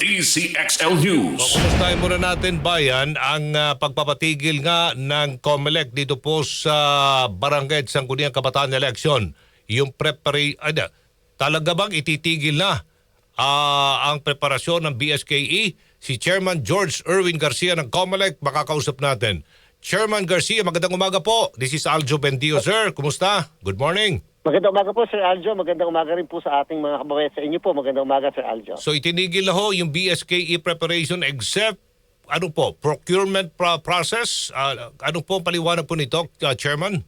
DCXL News. Kumustahin muna natin bayan ang ah, pagpapatigil nga ng COMELEC dito po sa Barangay at Sangguniang Kabataan Election. Yung prepare ano, talaga bang ititigil na ah, ang preparasyon ng BSKE? Si Chairman George Erwin Garcia ng COMELEC makakausap natin. Chairman Garcia, magandang umaga po. This is Aljo Bendio, sir. Kumusta? Good morning. Magandang umaga po, Sir Aljo. Magandang umaga rin po sa ating mga kababayan sa inyo po. Magandang umaga, Sir Aljo. So itinigil na ho yung BSKE preparation except ano po, procurement pro- process? Ah, ano po paliwanag po nito, ah, Chairman?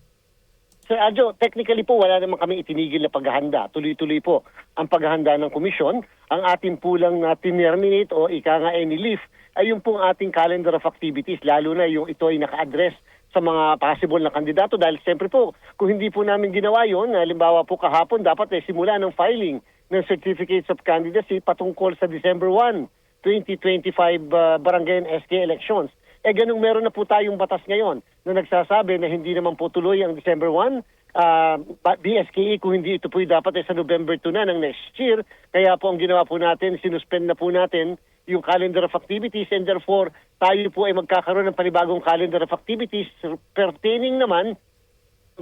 Sir Aljo, technically po, wala naman kami itinigil na paghahanda. Tuloy-tuloy po ang paghahanda ng komisyon. Ang ating po lang na tinerminate o ika nga any leave ay yung pong ating calendar of activities, lalo na yung ito ay naka-address sa mga possible na kandidato. Dahil siyempre po kung hindi po namin ginawa yon halimbawa po kahapon dapat ay simula ng filing ng certificates of candidacy patungkol sa December 1 2025 uh, barangay and SK elections. Eh ganung meron na po tayong batas ngayon na nagsasabi na hindi naman po tuloy ang December 1 uh, BSKE kung hindi ito po dapat ay sa November 2 na ng next year. Kaya po ang ginawa po natin sinuspend na po natin yung calendar of activities. And therefore tayo po ay magkakaroon ng panibagong calendar of activities pertaining naman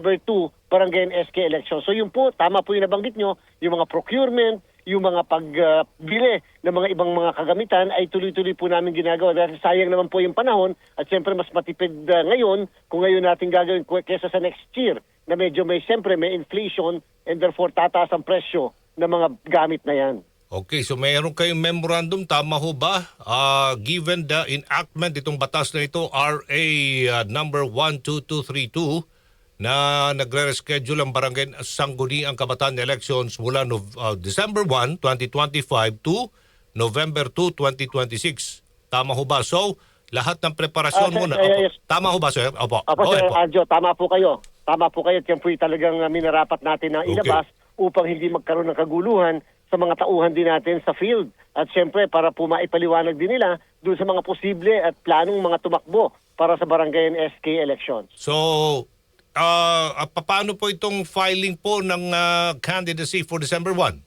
number 2, barangay and SK election. So yun po, tama po yung nabanggit nyo, yung mga procurement, yung mga pagbili ng mga ibang mga kagamitan ay tuloy-tuloy po namin ginagawa. Dahil sayang naman po yung panahon at siyempre mas matipid uh, ngayon kung ngayon natin gagawin kesa sa next year na medyo may siyempre may inflation and therefore tataas ang presyo ng mga gamit na yan. Okay, so mayroon kayong memorandum, tama ho ba? Ah, given the enactment itong batas na ito, RA ah, number 12232, na nagre-reschedule ang barangay Sangguniang Kabataan Elections mula Nov- ah, December 1, 2025 to November 2, 2026. Tama ho ba? So, lahat ng preparasyon sir, muna. Opo. yes. Tama ho ba, sir? Opo. Apo, Go Sir. Aljo, tama po kayo. Tama po kayo. Yan po talagang uh, minarapat natin na Okay. ilabas upang hindi magkaroon ng kaguluhan sa mga tauhan din natin sa field. At siyempre, para po maipaliwanag din nila doon sa mga posible at planong mga tumakbo para sa barangay and SK elections. So, ah, ah, paano po itong filing po ng ah, candidacy for December 1?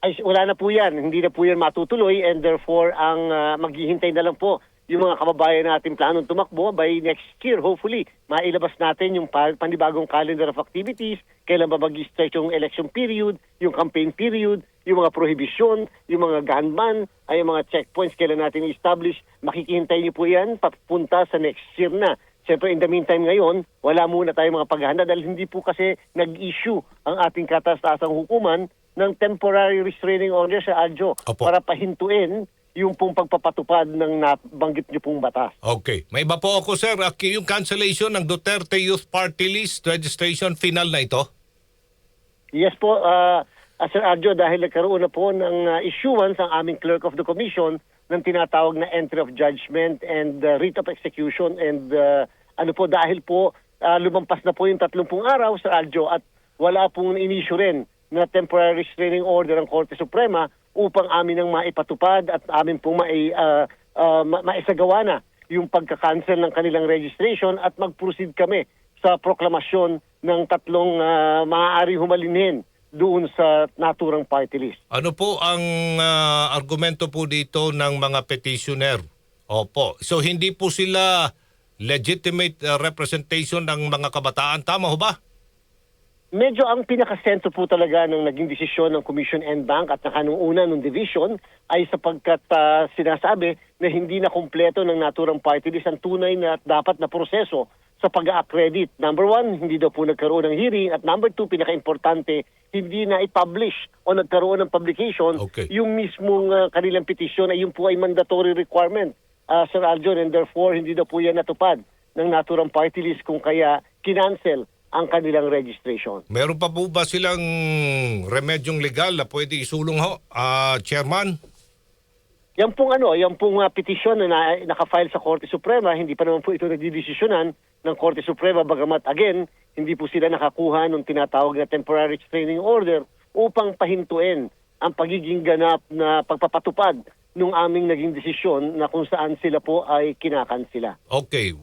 Ay, wala na po yan. Hindi na po yan matutuloy and therefore ang uh, maghihintay na lang po yung mga kababayan natin planong tumakbo by next year, hopefully, mailabas natin yung pa- panibagong calendar of activities, kailan ba mag-start yung election period, yung campaign period, yung mga prohibition, yung mga gun ban, ay yung mga checkpoints, kailan natin i-establish. Makikihintay niyo po yan papunta sa next year na. Siyempre, in the meantime ngayon, wala muna tayong mga paghahanda dahil hindi po kasi nag-issue ang ating katas-tasang hukuman ng temporary restraining order sa ADJO Opo. para pahintuin yung pong pagpapatupad ng nabanggit niyo pong batas. Okay. May iba po ako, sir. Yung cancellation ng Duterte Youth Party List registration final na ito? Yes po, uh, Sir Arjo, dahil nagkaroon na po ng uh, issuance ang aming clerk of the commission ng tinatawag na entry of judgment and uh, writ of execution and uh, ano po dahil po uh, lumampas na po yung 30 araw Sir Arjo at wala pong in-issue rin na temporary restraining order ng Korte Suprema upang amin nang maipatupad at amin pong mai, uh, uh, ma- maisagawa na yung pagka-cancel ng kanilang registration at mag-proceed kami sa proklamasyon ng tatlong uh, maaari humalinhin doon sa naturang party list. Ano po ang ah, argumento po dito ng mga petitioner? Opo. So hindi po sila legitimate ah, representation ng mga kabataan. Tama ho ba? Medyo ang pinakasentro po talaga ng naging desisyon ng Commission and Bank at naka nung una ng division ay sapagkat ah, sinasabi na hindi na kumpleto ng naturang party list ang tunay na at dapat na proseso sa pag-accredit. Number one, hindi daw po nagkaroon ng hearing. At number two, pinaka-importante, hindi na i-publish o nagkaroon ng publication Okay. yung mismong ah, kanilang petition ay yung po ay mandatory requirement, ah, Sir Aljon, and therefore hindi daw po yan natupad ng naturang party list kung kaya kinancel ang kanilang registration. Meron pa po ba silang remedyong legal na pwede isulong ho, ah, Chairman? Yan pong ano, yan pong uh, petisyon na, na naka-file sa Korte Suprema, hindi pa naman po ito nagdidesisyonan ng Korte Suprema bagamat again, hindi po sila nakakuha ng tinatawag na temporary restraining order upang pahintuin ang pagiging ganap na pagpapatupad nung aming naging desisyon na kung saan sila po ay kinakansila. Okay.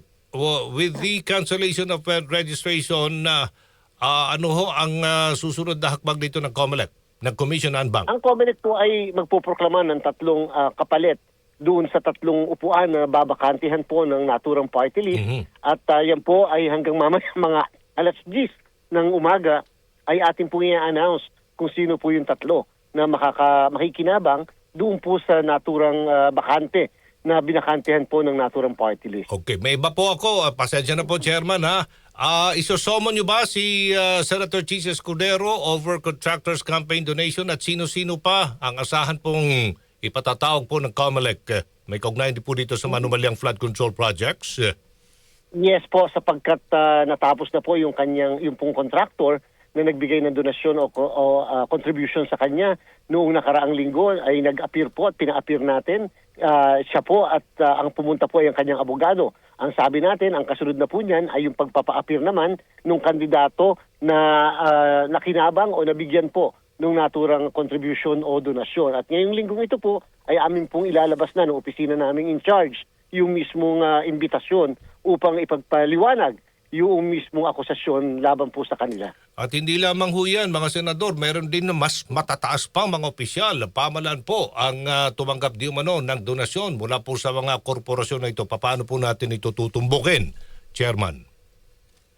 With the cancellation of uh, registration, na ano ho ang ah, susunod na hakbang dito ng COMELEC? ng Commission on Bank? Ang COMELEC po ay magpoproklama ng tatlong ah, kapalit doon sa tatlong upuan na babakantihan po ng naturang party list. Mhm. At ah, yan po ay hanggang mamaya mga alas 10 ng umaga ay ating po i-announce kung sino po yung tatlo na makaka, makikinabang doon po sa naturang ah, bakante na binakantihan po ng naturang party list. Okay, may iba po ako. Ah, pasensya na po, Chairman, ha? Ah, isosomon nyo ba si ah, Senator Chis Escudero over contractors campaign donation at sino-sino pa ang asahan pong ipatatawag po ng COMELEC? May kaugnayan din po dito sa manumalyang flood control projects. Yes po, sapagkat ah, natapos na po yung kanyang yung pong contractor na nagbigay ng donasyon o, o ah, contribution sa kanya noong nakaraang linggo ay nag-appear po at pina-appear natin. Ah, siya po at ah, ang pumunta po ay ang kanyang abogado. Ang sabi natin, ang kasunod na po niyan ay yung pagpapa-appear naman ng kandidato na ah, nakinabang o nabigyan po ng naturang contribution o donasyon. At ngayong linggong ito po ay amin pong ilalabas na ng opisina naming in charge yung mismong ah, imbitasyon upang ipagpaliwanag yung mismong akusasyon laban po sa kanila. At hindi lamang ho yan, mga senador, meron din na mas matataas pa mga opisyal, pamalan po ang ah, tumanggap di umano ng donasyon mula po sa mga korporasyon na ito. Paano po natin ito tutumbukin, Chairman?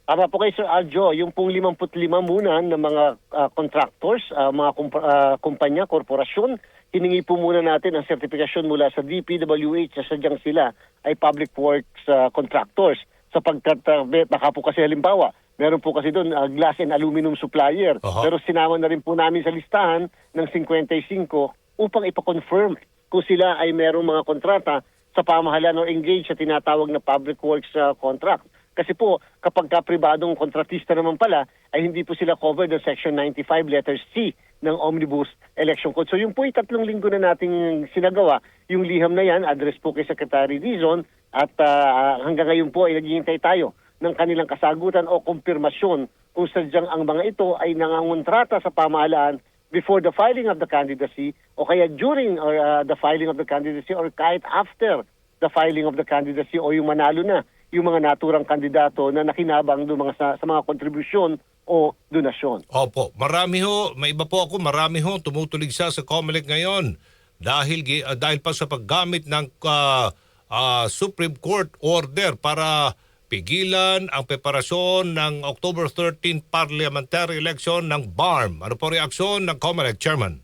Tama po kay Sir Aljo, yung pong 55 muna ng mga ah, contractors, ah, mga kumpa- ah, kumpanya, korporasyon, hiningi po muna natin ang sertifikasyon mula sa DPWH na sadyang sila ay public works ah, contractors sapagkat uh, baka po kasi halimbawa meron po kasi doon ah, glass and aluminum supplier Aha. pero sinama na rin po namin sa listahan ng 55 upang ipa-confirm kung sila ay merong mga kontrata sa pamahalaan o engage sa tinatawag na public works ah, contract. Kasi po, kapag ka pribadong kontratista naman pala, ay hindi po sila covered ng Section 95 letter C ng Omnibus Election Code. So yung po tatlong linggo na nating sinagawa, yung liham na yan, address po kay Secretary Dizon, at ah, hanggang ngayon po ay naghihintay tayo ng kanilang kasagutan o kumpirmasyon kung sadyang ang mga ito ay nangangontrata sa pamahalaan before the filing of the candidacy o kaya during or, uh, the filing of the candidacy or kahit after the filing of the candidacy o yung manalo na yung mga naturang kandidato na nakinabang doon mga sa, sa mga kontribusyon o donasyon. Opo, marami ho, may iba po ako, marami ho tumutulig siya sa COMELEC ngayon dahil ah, dahil pa sa paggamit ng ah, ah, Supreme Court order para pigilan ang preparasyon ng October 13 parliamentary election ng BARM. Ano po reaksyon ng COMELEC Chairman?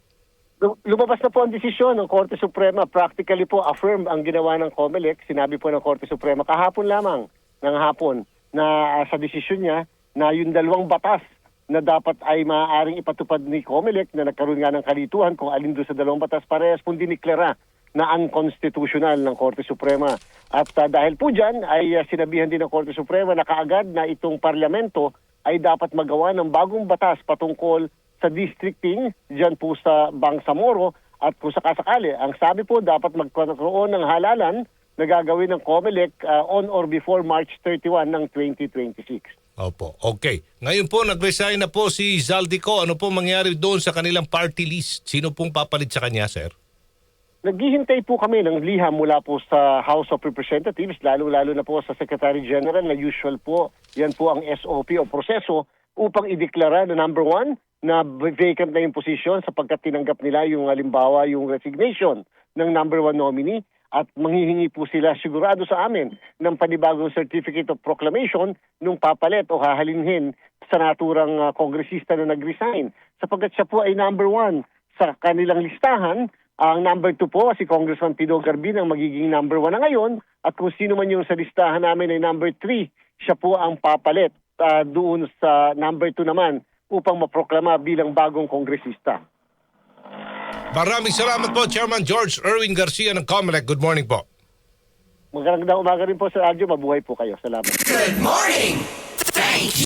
Lu- Lumabas na po ang desisyon ng Korte Suprema. Practically po affirm ang ginawa ng COMELEC. Sinabi po ng Korte Suprema kahapon lamang ng hapon na ah, sa desisyon niya na yung dalawang batas na dapat ay maaaring ipatupad ni COMELEC na nagkaroon nga ng kalituhan kung alin doon sa dalawang batas parehas pong diniklara na unconstitutional ng Korte Suprema. At ah, dahil po dyan ay ah, sinabihan din ng Korte Suprema na kaagad na itong parlamento ay dapat magawa ng bagong batas patungkol sa districting dyan po sa Bangsamoro at kung sakasakali, ang sabi po dapat magkaroon ng halalan na gagawin ng COMELEC ah, on or before March 31 ng 2026. Opo, okay. Ngayon po, nag-resign na po si Zaldico. Ano po mangyari doon sa kanilang party list? Sino pong papalit sa kanya, sir? Naghihintay po kami ng liham mula po sa House of Representatives, lalo-lalo na po sa Secretary General na usual po, yan po ang SOP o proseso upang ideklara na number one, na vacant na yung position sapagkat tinanggap nila yung halimbawa yung resignation ng number one nominee at manghihingi po sila sigurado sa amin ng panibagong certificate of proclamation nung papalit o hahalinhin sa naturang ah, kongresista na nag-resign sapagkat siya po ay number one sa kanilang listahan ang number two po, si Congressman Pido Garbin ang magiging number one na ngayon. At kung sino man yung sa listahan namin ay number three, siya po ang papalit ah, doon sa number two naman upang maproklama bilang bagong kongresista. Maraming salamat po, Chairman George Erwin Garcia ng COMELEC. Good morning po. Magandang umaga rin po sa radyo. Mabuhay po kayo. Salamat. Good morning. Thank you.